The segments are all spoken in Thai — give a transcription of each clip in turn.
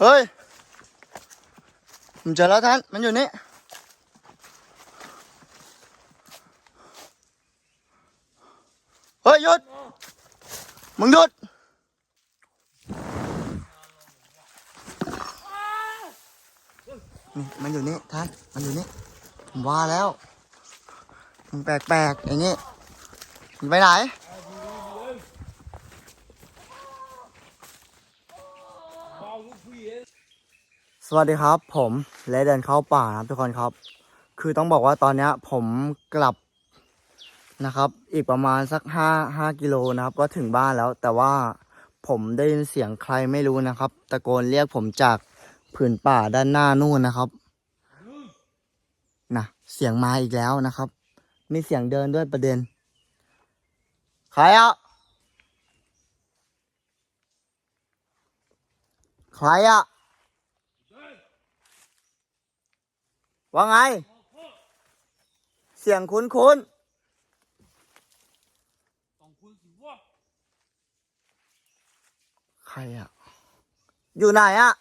เฮ้ยผมเจอแล้วท่าน มันอยู่นี่เฮ้ยหยุด มึงหยุด มันอยู่นี่ท่าน มันอยู่นี่ ผมว่าแล้ว มันแปลกๆอย่างนี้มันไปไหน สวัสดีครับผมเลเดินเข้าป่านะครับทุกคนครับ คือต้องบอกว่าตอนนี้ผมกลับนะครับ อีกประมาณสักห้าห้ากิโลนะครับ ก็ถึงบ้านแล้ว แต่ว่าผมได้ยินเสียงใครไม่รู้นะครับ ตะโกนเรียกผมจากผืนป่าด้านหน้านู่นนะครับนะเสียงมาอีกแล้วนะครับ มีเสียงเดินด้วยประเด็นใครอะใครอะ ว่าไง เสียงคุ้นคุ้นต้องคุณสิวะๆใครอะอยู่ไหนอะ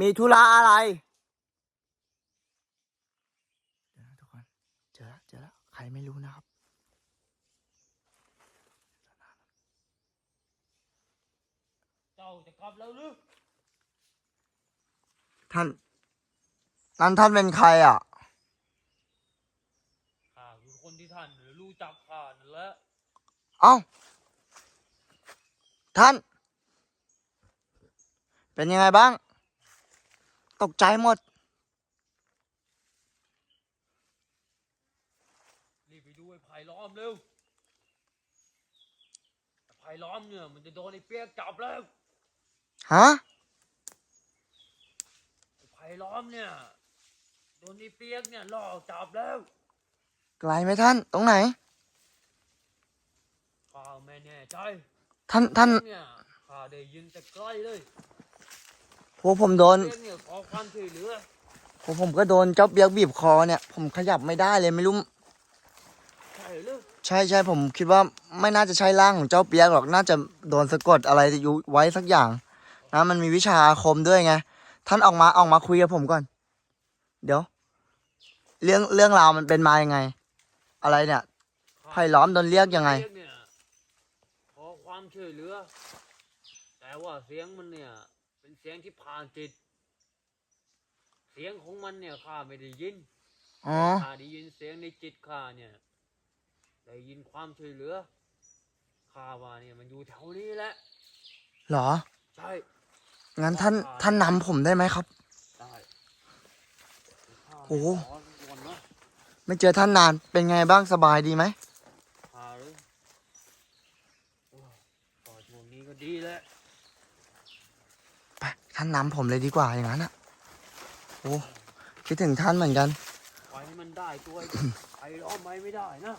มีธุระอะไรเดี๋ยวนะทุกคนเจอแล้วเจอแล้วใครไม่รู้นะครับเจ้าจะกลับแล้วหรือ ท่าน นั่นท่านเป็นใครอะ ข้าคือคนที่ท่านรู้จักข้านั่นแหละเอ้า ท่าน เป็นยังไงบ้าง ตกใจหมด รีบไปดูไอ้ไผ่ล้อมเร็วไอ้ไผ่ล้อมเนี่ยมันจะโดนไอ้เปียกจับแล้ว ฮะไอ้ไผ่ล้อมเนี่ยโดนไอ้เปียกเนี่ยล่อจับแล้วไกลไหมท่าน ตรงไหน ข้าไม่แน่ใจท่านท่านเนี่ยข้าได้ยินแต่ใกล้เลยพวกผมโดน เปียกเนี่ยขอความช่วยเหลือพวกผมก็โดนเจ้าเปียกบีบคอเนี่ย ผมขยับไม่ได้เลยไม่รู้ ใช่หรือใช่ใช่ผมคิดว่าไม่น่าจะใช่ร่างของเจ้าเปียกหรอกน่าจะโดนสะกดอะไรอยู่ไว้สักอย่างนะมันมีวิชาอาคมด้วยไง ท่านออกมาออกมาคุยกับผมก่อน เดี๋ยว เรื่องเรื่องราวมันเป็นมายังไง อะไรเนี่ยไผ่ล้อมโดนเรียกยังไงเปียกเนี่ยขอความช่วยเหลือ แต่ว่าเสียงมันเนี่ย เป็นเสียงที่ผ่านจิต เสียงของมันเนี่ยข้าไม่ได้ยินอ๋อ ข้าได้ยินเสียงในจิตข้าเนี่ย ได้ยินความช่วยเหลือข้าว่าเนี่ยมันอยู่แถวนี้แหละ เหรอ ใช่ งั้นท่านท่านนำผมได้ไหมครับได้ข้าโอ้โหขอก่อนนะไม่เจอท่านนาน เป็นไงบ้างสบายดีไหมข้าเลยโอ้ยก่อนช่วงนี้ก็ดีแล้วไปท่านนำผมเลยดีกว่าอย่างนั้นอะ โอ้คิดถึงท่านเหมือนกันไปให้มันได้ตัวไอ้ล้อมไม้ไม่ได้นะ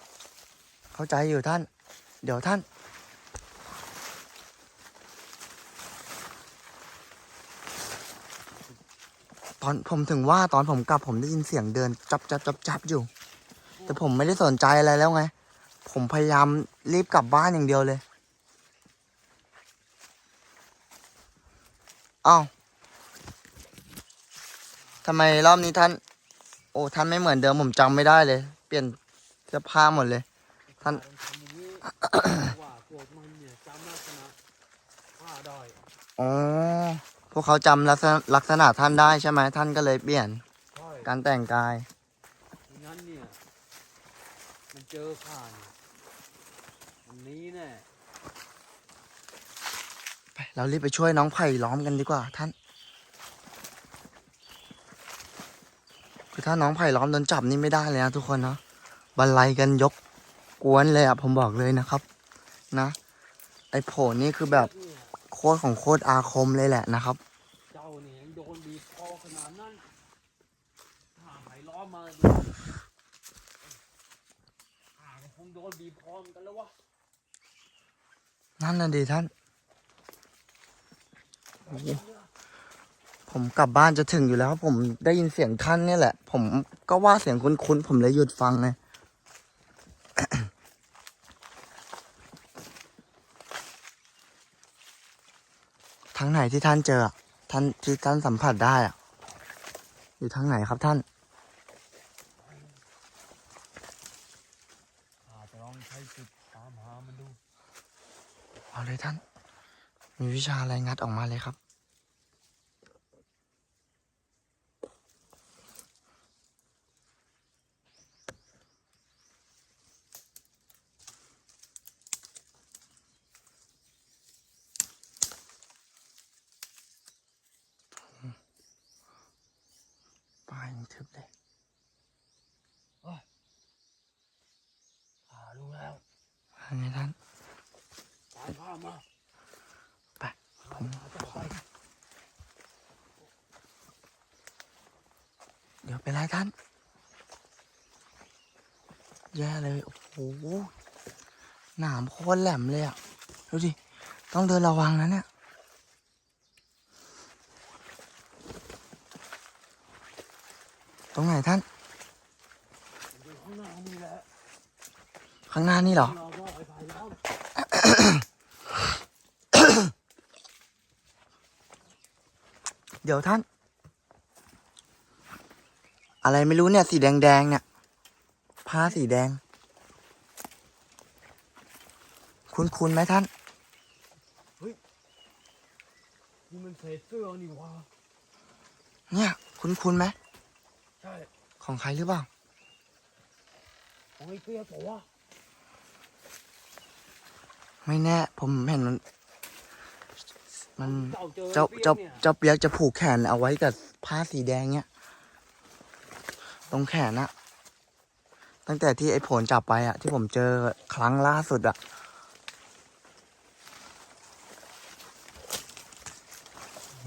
เข้าใจอยู่ท่าน เดี๋ยวท่าน อนผมถึงว่าตอนผมกลับผมได้ยินเสียงเดิน จับจับจับจับอยู่ แต่ผมไม่ได้สนใจอะไรแล้วไง ผมพยายามรีบกลับบ้านอย่างเดียวเลยเอ้าทำไมรอบนี้ท่าน โอ้ท่านไม่เหมือนเดิมผมจำไม่ได้เลย เปลี่ยนเสื้อผ้าหมดเลย ท่าน ว่าพวกมันเนี่ยจำลักษณะว่าได้ อ๋อ วกเขาจำลักษณะลักษณะท่านได้ใช่ไหมท่านก็เลยเปลี่ยนใช่การแต่งกายงั้นเนี่ย มันเจอข้าเนี่ยวันนี้แน่ไปเรารีบไปช่วยน้องไผ่ล้อมกันดีกว่าท่าน คือถ้าน้องไผ่ล้อมโดนจับนี่ไม่ได้เลยนะทุกคนเนาะบรรลัยกันยกกวนเลยอะผมบอกเลยนะครับ นะ ไอ้โผล่นี่คือแบบเนี่ย โคตรของโคตรอาคมเลยแหละนะครับ เจ้าเนี่ยยังโดนบีบคอขนาดนั้นถ้าไผ่ล้อมมาข้าก็คงโดนบีบคอเหมือนกันแล้ววะนั่นน่ะดีท่านโอ้โหผมกลับบ้านจะถึงอยู่แล้ว ผมได้ยินเสียงท่านเนี่ยแหละ ผมก็ว่าเสียงคุ้นๆผมเลยหยุดฟังไง ทางไหนที่ท่านเจออะท่านที่ท่านสัมผัสได้อะอยู่ทางไหนครับท่านข้าจะลองใช้จิตตามหามันดู เอาเลยท่าน มีวิชาอะไรงัดออกมาเลยครับ ป้ายยังทึบเลยข้ารู้แล้วอันนี้ท่านตามข้ามาไปข้าจะไปเดี๋ยวเป็นไรท่าน แย่เลย โอ้โห หนามโคตรแหลมเลยอะ ดูดิ ต้องเดินระวังนะเนี่ย รงไหนท่านมันอยู่ข้างหน้านี่แหละข้างหน้านี่เหรอ เราบอกไอ้ไผ่ล้อมเดี๋ยวท่าน อะไรไม่รู้เนี่ย สีแดงแดงๆเนี่ย ผ้าสีแดง คุ้นคุ้นๆไหมท่าน นี่มันเศษเสื้อนี่หว่าเนี่ย คุ้นคุ้นๆไหมใช่ของใครหรือเปล่าของไอ้เปียกบอกว่าไม่แน่ ผมเห็นมัน มันเจ้าเจอเจ้าไอ้ปียเจ้ากนี่ยเจ้าเปียกจะผูกแขนเอาไว้กับผ้าสีแดงเนี่ยตรงแขนอะตั้งแต่ที่ไอ้ผลจับไปอะที่ผมเจอครั้งล่าสุดอะ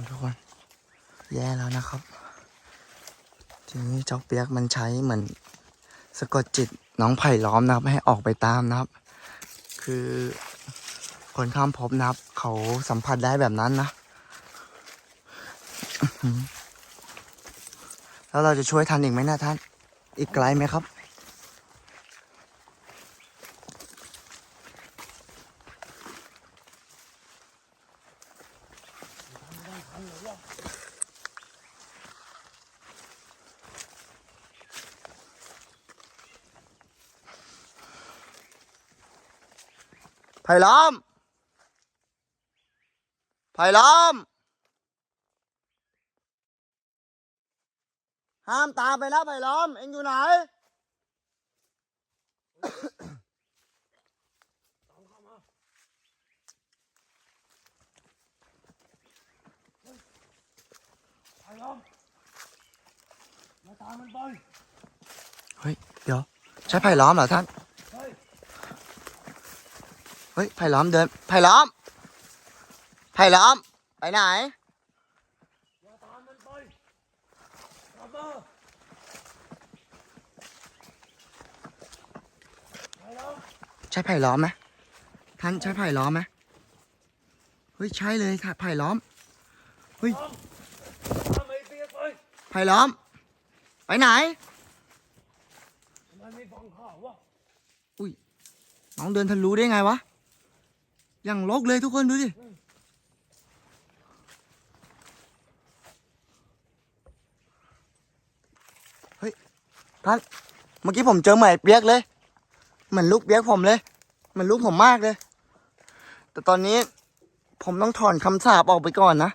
ทุกคนแย่แล้วนะครับ ทีนี้เจ้าเปียกมันใช้เหมือนสะกดจิตน้องไผ่ล้อมนะครับให้ออกไปตามนะครับ คือคนข้ามภพนะครับ เขาสัมผัสได้แบบนั้นนะ แล้วเราจะช่วยทันอีกไหมนะท่าน อีกไกลไหมครับ ไผ่ล้อมไผ่ล้อมห้ามตามไปนะไผ่ ฮ้ยไผ่ล้อมเดินไผ่ล้อมไผ่ล้อม ไปไหนอย่าตามมันไปกลับมาไผ่ล้อมใช่ไผ่ล้อมไหมท่านใช่ไผ่ล้อมไหมเฮ้ยใช่เลยค่ะไผ่ล้อมเฮ้ยตามไอ้เปียกไปไผ่ล้อม ไปไหนทำไมไม่ฟังข้าววะอุ้ยน้องเดินทะลุได้ไงวะ อย่างลกเลยทุกคนดูดิเฮ้ยท่านเมื่อกี้ผมเจอเหมยเปียกเลยเหมือนลูกเปียกผมเลยเหมือนลูกผมมากเลย แต่ตอนนี้ผมต้องถอนคำสาปออกไปก่อนนะ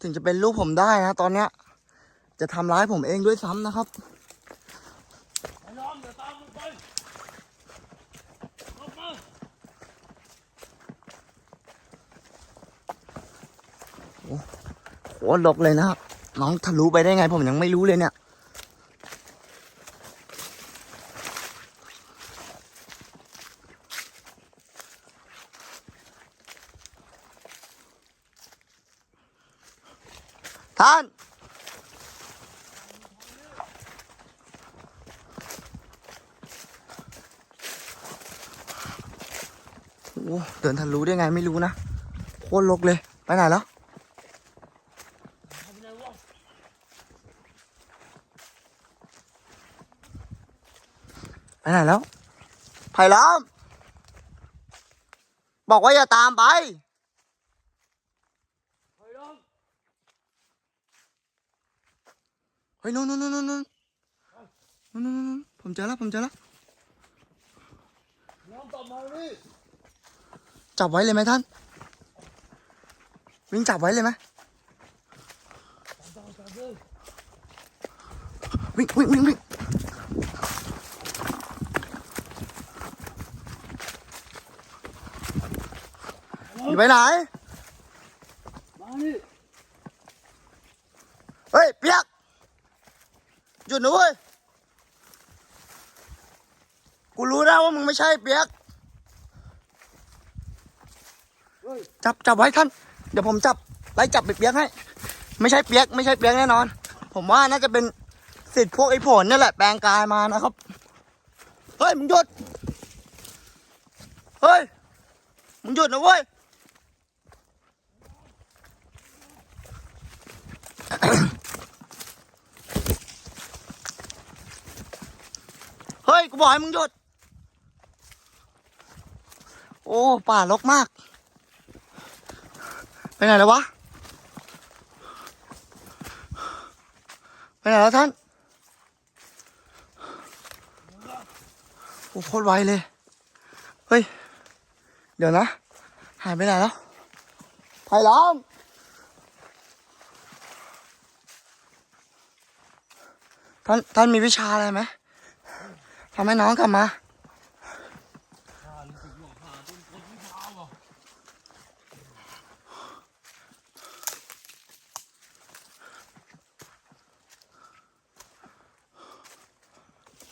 ถึงจะเป็นลูกผมได้นะ ตอนเนี้ย จะทำร้ายผมเองด้วยซ้ำนะครับ ไอ้ล้อมอย่าตามมันไปกลับมา โอ้ลกเลยนะครับ น้องทะลุไปได้ไงผมยังไม่รู้เลยเนี่ย ท่านโอ้เดินทะลุได้ไงไม่รู้นะ โคตรลกเลย ไปไหนแล้ว ไปไหนแล้วไผ่ล้อม บอกว่าอย่าตามไปเฮ้ยนู่นนู่นนู่นนู่นนู่นนู่นนผมเจอแล้วผมเจอแล้วจับไว้เลยไหมท่าน วิ่งจับไว้เลยไหมวิ่งวิ่งวิ่งวิ่ง ไปไหน มานี่เฮ้ย เปียก หยุดนะเว้ย กูรู้นะว่ามึงไม่ใช่เปียก เฮ้ยจับจับไว้ท่าน เดี๋ยวผมจับไล่จับไปเปียกให้ ไม่ใช่เปียก ไม่ใช่เปียกแน่นอน ผมว่าน่าจะเป็นสิทธิ์พวกไอ้ผลนี่แหละแปลงกายมานะครับ เฮ้ย มึงหยุด เฮ้ย มึงหยุดนะเว้ย เฮ้ย กูบอกให้มึงหยุด โอ้ ป่ารกมาก ไปไหนแล้ววะ ไปไหนแล้วท่าน โอ้โคตรไวเลย เฮ้ย เดี๋ยวนะ หายไปไหนแล้วไผ่ล้อม ท่านท่านมีวิชาอะไรไหมทำให้น้องกลับมา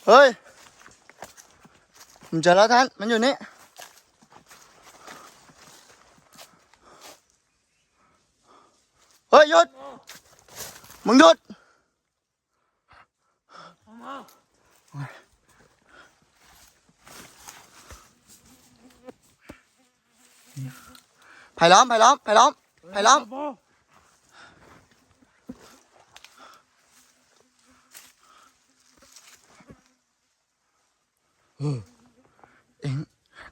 เฮ้ยผมเจอแล้วท่าน มันอยู่นี่เฮ้ยหยุดมึงหยุด เอามา ไผ่ล้อมไผ่ล้อมไผ่ล้อมไผ่ล้อมกลับมาเอง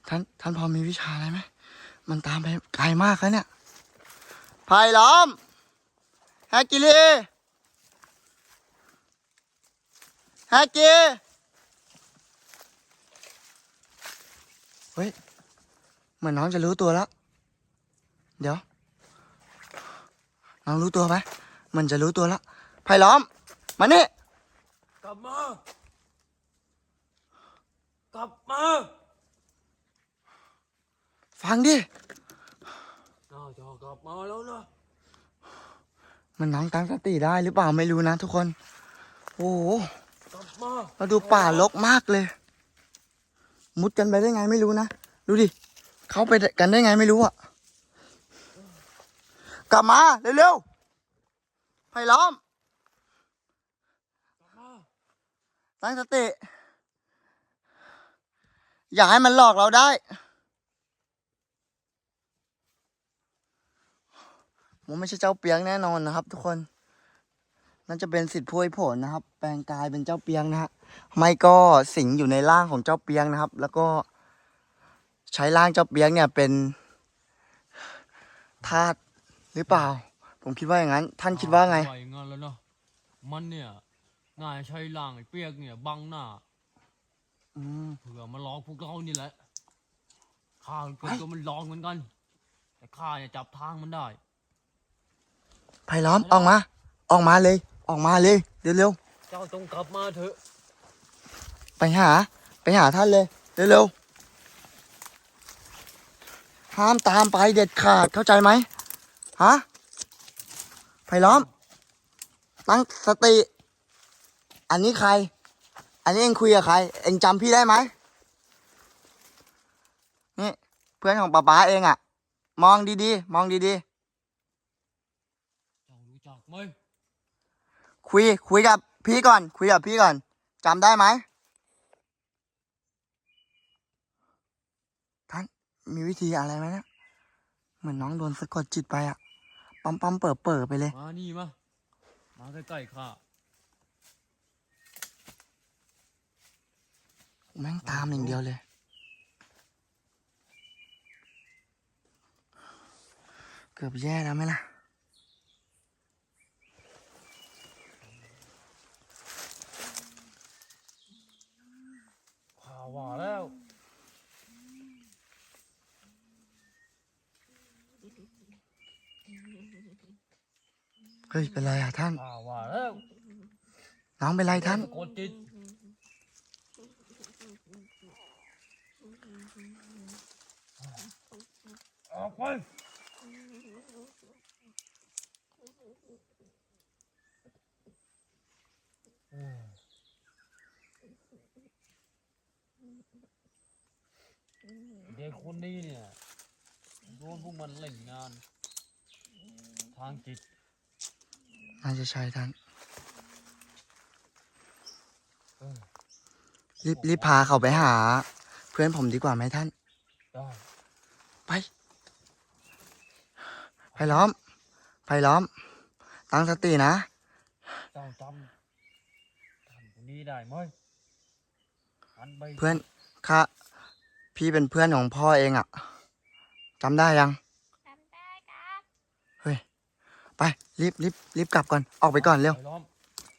ท่านท่านพอมีวิชาอะไรไหมมันตามไปไกลมากแล้วเนี่ยไผ่ล้อมแฮกกิลีแฮกกีเฮ้ยเหมือนน้องจะรู้ตัวแล้ว เดี๋ยวน้องรู้ตัวไหมมันจะรู้ตัวแล้วไผ่ล้อม มานี่ กลับมา กลับมา ฟังดิน่าจะกลับมาแล้วนะมันน้องตั้งสติได้หรือเปล่าไม่รู้นะทุกคน โอ้โหกลับมาเราดูป่ารกมากเลย มุดกันไปได้ไงไม่รู้นะ ดูดิ เข้าไปกันได้ไงไม่รู้อะ กลับมาเร็วๆไผ่ล้อมตั้งสติ อย่าให้มันหลอกเราได้ ผมไม่ใช่เจ้าเปียงแน่นอนนะครับ ทุกคน น่าจะเป็นสิทธิ์ผู้ให้ผลนะครับ แปลงกายเป็นเจ้าเปียงนะฮะ ไม่ก็สิงอยู่ในร่างของเจ้าเปียงนะครับ แล้วก็ใช้ร่างเจ้าเปียงเนี่ยเป็นทาส หรือเปล่า ผมคิดว่าอย่างนั้น ท่านคิดว่าไงว่าอย่างงั้นแล้วเนาะมันเนี่ยน่าจะใช้ล่างไอ้เปียกเนี่ยบังหน้าอืม เผื่อมาหลอกพวกเรานี่แหละข้าก็เฮ้ยตัวมันหลอกเหมือนกัน แต่ข้าเนี่ยจับทางมันได้ ไผ่ล้อมออกมา ออกมาเลย ออกมาเลยเร็วเจ้าจงกลับมาเถอะๆไปหา ไปหาท่านเลยเร็วๆห้ามตามไปเด็ดขาดเข้าใจไหม ฮะไผ่ล้อม ตั้งสติ อันนี้ใคร อันนี้เองคุยกับใคร เองจำพี่ได้ไหมนี่ เพื่อนของป๊าป๊าเองอะมองดีๆ มองดีเจ้ารู้จักไหมๆคุย คุยกับพี่ก่อน คุยกับพี่ก่อนจำได้ไหมท่านมีวิธีอะไรไหมเนี่ยเหมือนน้องโดนสะกดจิตไปอะ ปั๊มปั๊มเปิดเปิดไปเลย มานี่มา มาใกล้ๆข้าแม่งตามอย่างเดียวเลย เกือบแย่แล้วไหมล่ะ เฮ้ยเป็นไรอะท่านข้าว่าแล้วน้องเป็นไรท่านสะกดจิตออกไปเด็กคนนี้เนี่ยโดนพวกมันเล่นงาน ทางจิต น่าจะใช่ท่านเออรีบรีบพาเขาไปหา เพื่อนผมดีกว่าไหมท่าน ได้ไปไผ่ล้อมไผ่ล้อม ตั้งสตินะ เจ้าจำท่านคนนี้ได้ไหมหันไป เพื่อนข้าพี่เป็นเพื่อนของพ่อเองอะจำได้ยัง จำได้ครับ เฮ้ย ไป รีบรีบรีบกลับก่อน ออกไปก่อนเร็วไปล้อม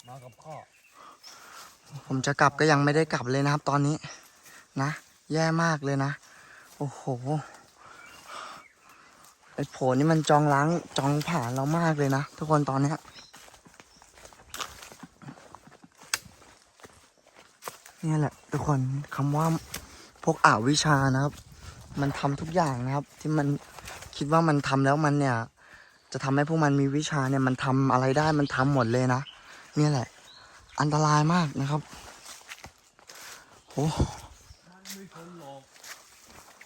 มากับข้าผมจะกลับก็ยังไม่ได้กลับเลยนะครับ ตอนนี้ นะ แย่มากเลยนะ โอ้โห ไอ้โผนี่มันจองล้างจองผ่านเรามากเลยนะ ทุกคนตอนเนี้ยเนี่ยแหละ ทุกคนคำว่าพวกอาวิชานะครับ มันทำทุกอย่างนะครับ ที่มันคิดว่ามันทำแล้วมันเนี่ย จะทำให้พวกมันมีวิชาเนี่ยมันทำอะไรได้มันทำหมดเลยนะเนี่ยแหละ อันตรายมากนะครับโหมันไม่ทนหรอก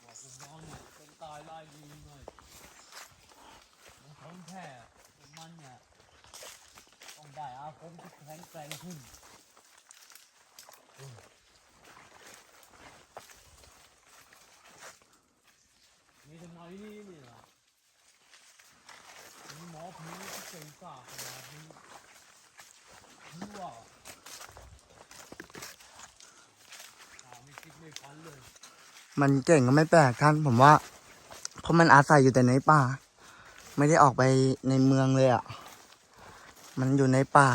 ว่าพวกน้องเนี่ยเป็นตายไล่ยิงเลยมันทนแค่พวกมันเนี่ยต้องได้อาคมที่แข็งแกร่งขึ้นกาขนาดนี้ถือว่าไม่คิดไม่ฝันเลย มันเก่งก็ไม่แปลกท่านผมว่า เพราะมันอาศัยอยู่แต่ในป่า ไม่ได้ออกไปในเมืองเลยอะ่ะ มันอยู่ในป่า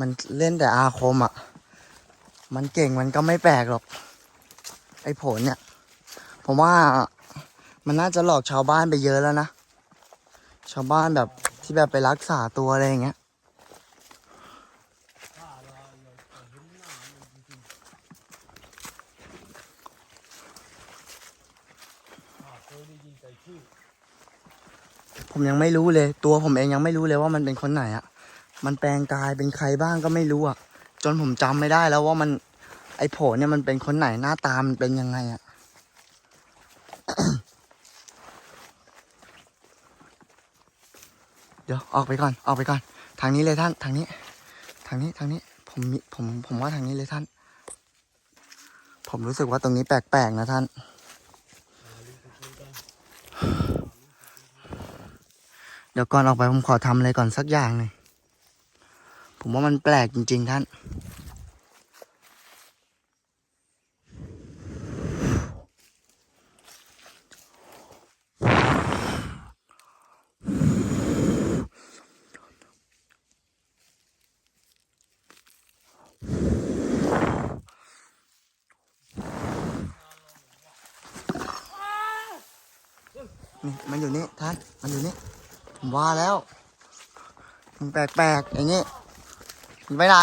มันเล่นแต่อาคมอะ่ะ มันเก่งมันก็ไม่แปลกหรอก ไอ้ผลเนี่ย ผมว่ามันน่าจะหลอกชาวบ้านไปเยอะแล้วนะ ชาวบ้านแบบที่แบบไปรักษาตัวอะไรอย่างเงี้ยผมยังไม่รู้เลย ตัวผมเองยังไม่รู้เลยว่ามันเป็นคนไหนอะ่ะมันแปลงกายเป็นใครบ้างก็ไม่รู้อะ่ะจนผมจำไม่ได้แล้วว่ามัน ไอ้โผเนี่ยมันเป็นคนไหนหน้าตามันเป็นยังไงอะะ เดี๋ยวออกไปก่อนออกไปก่อน ทางนี้เลยท่านทางนี้ ทางนี้ทางนี้ผมมีผมผมว่าทางนี้เลยท่าน ผมรู้สึกว่าตรงนี้แปลกๆนะท่านเดี๋ยวก่อนออกไปผมขอทำอะไรก่อนสักอย่างหนึ่งผมว่ามันแปลกจริง ๆ ท่าน นี่มันอยู่นี่ท่าน มันอยู่นี่ผมว่าแล้วมันแปลกๆอย่างนี้มันไปไหน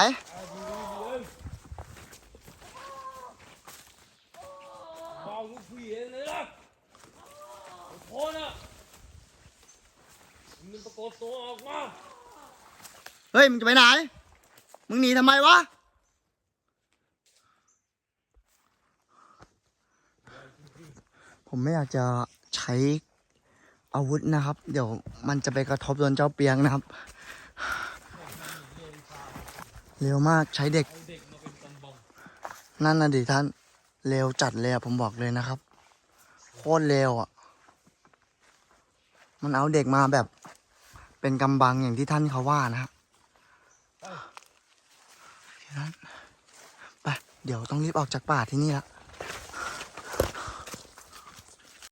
บอกลูกพี่เองเลยนะไอ้โคนอะมึงปรากฏตัวออกมาเฮ้ย มึงจะไปไหน มึงหนีทำไมวะผมไม่อยากจะใช้ อาวุธนะครับ เดี๋ยวมันจะไปกระทบโดนเจ้าเปียงนะครับ เร็วมากใช้เด็ก นั่นนะดิท่าน เร็วจัดเลยอะผมบอกเลยนะครับ โคตรเร็วอะ มันเอาเด็กมาแบบ เป็นกำบังอย่างที่ท่านเขาว่านะฮะท่านไป เดี๋ยวต้องรีบออกจากป่าที่นี่ละ